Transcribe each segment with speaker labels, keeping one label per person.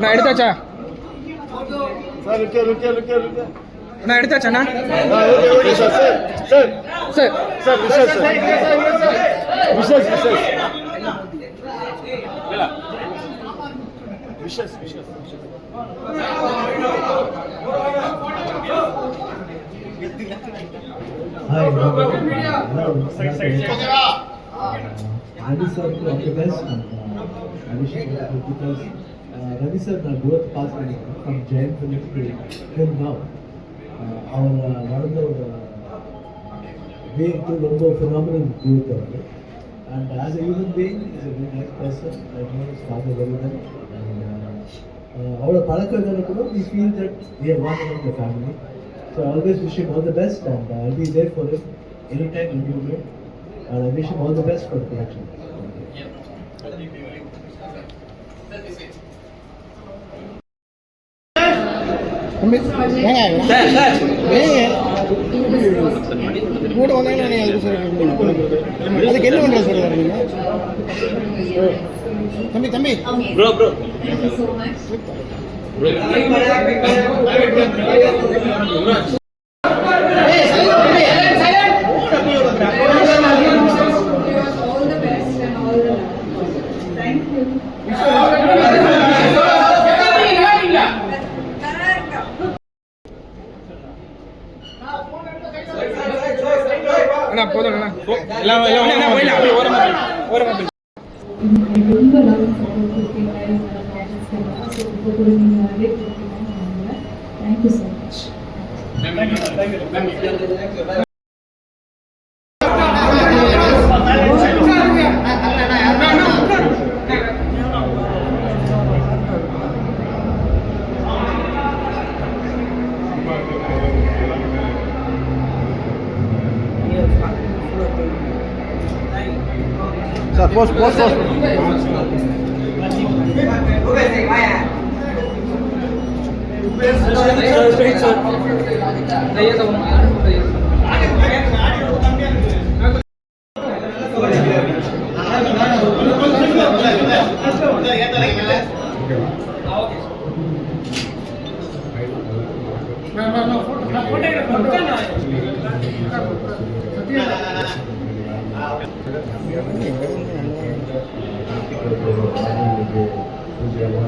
Speaker 1: நான் எடுத்தாச்சா?
Speaker 2: சார் ருக்கே
Speaker 1: நான் எடுத்தாச்சாண்ணா
Speaker 2: sir sir sir sir sir Vishesh
Speaker 3: sir. Vishesh Vishesh. Ravi sir occupies Abhishek because uh, Ravi sir are both passing from Jain Philip to till now. Uh, our uh, Narendra uh, way to Lombo phenomenal growth. And as a human being, is a very nice person. I know his father very well. ಅವಳ ಪಳಕಗಳನ್ನು ಕೂಡ we feel that we are one in the family so always wish him all the best and I be there for it any time any moment and I wish him all the best for the
Speaker 1: action Sir,
Speaker 4: sir. Yeah,
Speaker 1: yeah. கூட வந்தாங்கன்னா அதுக்கு அதுக்கு என்ன பண்ணுறது sir நீங்கள் தம்பி தம்பி
Speaker 4: bro bro
Speaker 5: bro you so much. All the best and all the love. Thank you.
Speaker 1: அண்ணா போதும் அண்ணா. எல்லாம் எல்லாம் போயிடலாம். அப்படியே ஓரமா. ஓரமா போயிடலாம்.
Speaker 5: ரொம்ப லவ் சப்போர்ட் கொடுத்தீங்க posso, posso, posso. Vou ver நீங்கள்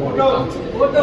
Speaker 1: photo photo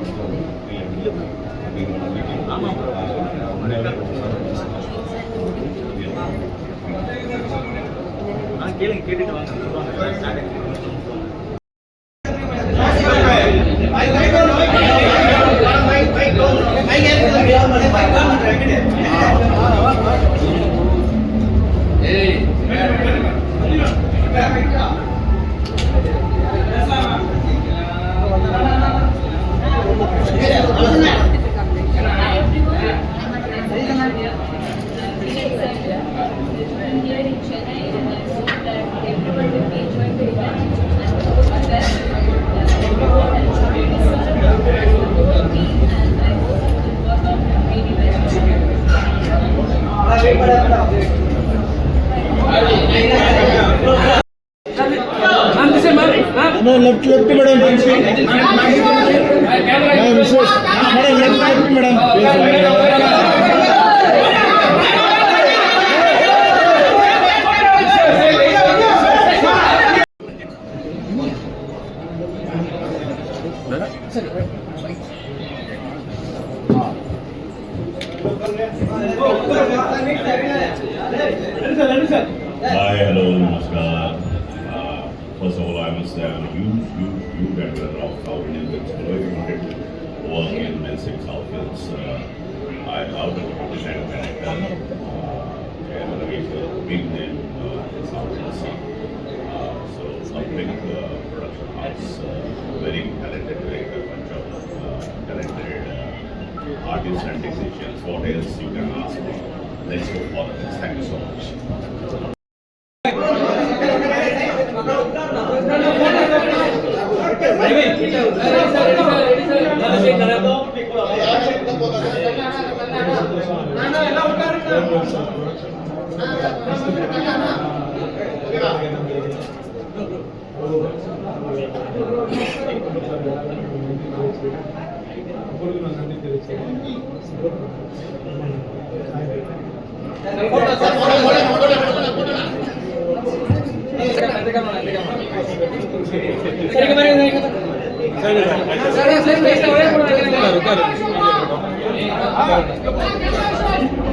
Speaker 1: get it
Speaker 6: on. Left madam madam left left madam work in itself is uh, I love the competition and uh, and we've been in uh, South Asia. Uh, so a big uh, production house, uh, very talented, very good bunch of uh, talented uh, artists and musicians. What else you can ask me? Let's go for this. Thank you so much.
Speaker 7: Anyway, సరే
Speaker 8: సరే సరే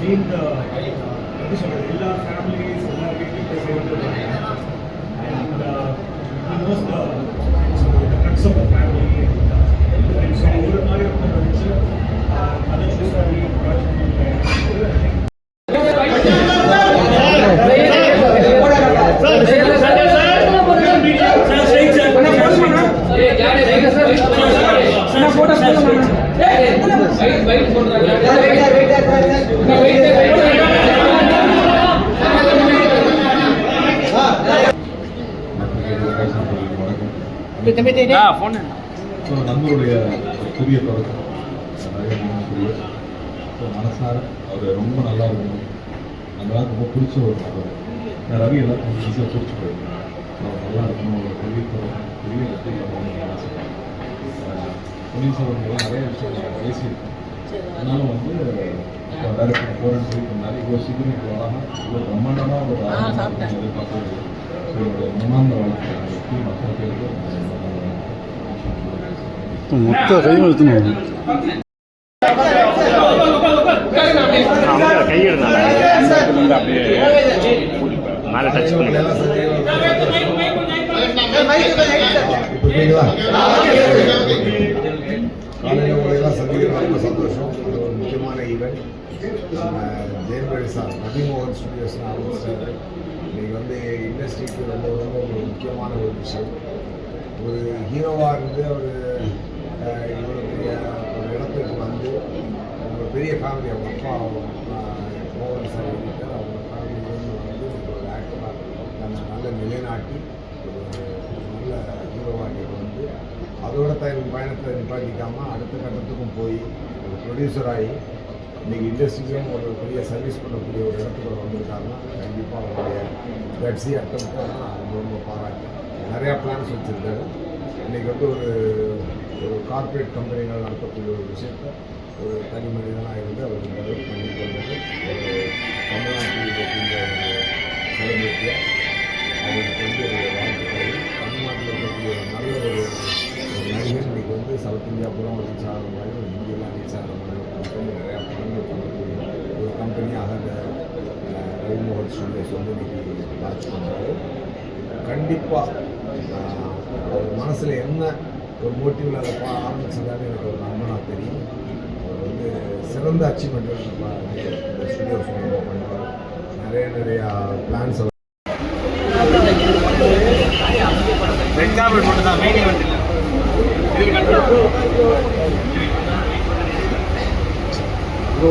Speaker 8: gene
Speaker 7: ಎಲ್ಲ families ಎಲ್ಲ
Speaker 5: so நம்மளுடைய புதிய தொடக்கம். So மனசார அவர் ரொம்ப நல்லா இருக்கணும். நம்மளால ரொம்ப பிடிச்ச ஒரு நபர். ரவி எல்லாருக்கும் ஈஸியாக பிடிச்சி போயிருக்கேன் அவர் நல்லா இருக்கணும் ஒரு பெரிய தொடக்கம் பெரிய வெற்றி பண்ணணும்னு ஆசைப்படுறேன். செல்வன் நிறைய விஷயங்கள் பேசியிருக்கோம் ஆனாலும் வந்து போகிறேன்னு சொல்லி பண்ணாரு இவ்வளோ சீக்கிரம் இவ்வளோ அழகாக இவ்வளோ பிரம்மாண்டமாக ஒரு ஆரம்பம் என்னுடைய மனமார்ந்த வாழ்க்கை வெற்றி மக்கள் பேருக்கு
Speaker 2: மொத்த கையெழுத்தணும்
Speaker 6: அப்படியே
Speaker 4: மேலே டச் பண்ணுங்க
Speaker 9: காலையில் உங்களையெல்லாம் சந்திக்கிறது ரொம்ப சந்தோஷம் இது ஒரு முக்கியமான ஈவெண்ட் நம்ம சார் ரவிமோகன் ஸ்டுடியோஸ்னு ஆரம்பிச்சிட்டாரு இது வந்து இண்டஸ்ட்ரிக்கு ரொம்ப ரொம்ப ஒரு முக்கியமான ஒரு விஷயம். ஒரு ஹீரோவாக இருந்து ஒரு இவ்வளோ பெரிய ஒரு இடத்துக்கு வந்து ஒரு பெரிய ஃபேமிலி அவங்க அப்பா மோகன் சார் இருக்கார் அவங்க ஃபேமிலியிலேருந்து வந்து ஒரு ஆக்டராக நம்ம நல்ல நிலைநாட்டி ஒரு நல்ல ஹீரோவாக வந்து அதோட தன் பயணத்தை நிப்பாட்டிக்காமல் அடுத்த கட்டத்துக்கும் போய் ஒரு ப்ரொடியூசராகி இன்றைக்கி இன்னைக்கு ஒரு பெரிய சர்வீஸ் பண்ணக்கூடிய ஒரு இடத்துக்கு அவர் கண்டிப்பாக அவருடைய கட்சி அட்டம் ரொம்ப ரொம்ப நிறையா பிளான்ஸ் வச்சுருக்காரு இன்றைக்கி வந்து ஒரு ஒரு கார்ப்பரேட் கம்பெனிகள் நடத்தக்கூடிய ஒரு விஷயத்தை ஒரு தனி மனிதனாக இருந்து அவர் டெவலப் பண்ணி கொண்டது ஒரு தமிழ்நாட்டில் இருக்கக்கூடிய ஒரு செலிபிரிட்டியாக அவருக்கு வந்து ஒரு வாழ்த்துக்கள் தமிழ்நாட்டில் இருக்கக்கூடிய ஒரு நல்ல ஒரு நடிகர் இன்றைக்கி வந்து சவுத் இந்தியா புறம் ரீச் ஆகிற மாதிரி ஒரு இந்தியெல்லாம் ரீச் ஆகிற மாதிரி ஒரு கம்பெனி நிறையா படங்கள் பண்ணக்கூடிய அஹ், ரவிமோகன் ஸ்டுடியோஸ் வந்து இன்னைக்கு லான்ச் பண்ணுறாரு கண்டிப்பாக அவர் மனசில் என்ன ஒரு மோட்டிவில் அதை பா ஆரம்பிச்சதான்னு எனக்கு ஒரு நம்பனாக தெரியும். அவர் வந்து சிறந்த அச்சீவ்மெண்ட் இந்த ஸ்டுடியோஸ் மூலமாக பண்ணுறாரு நிறைய நிறையா பிளான்ஸ்
Speaker 7: ரெட் கார்பெட் மட்டும் தான் மெயின் ஈவெண்ட் இல்லை. இதுக்கு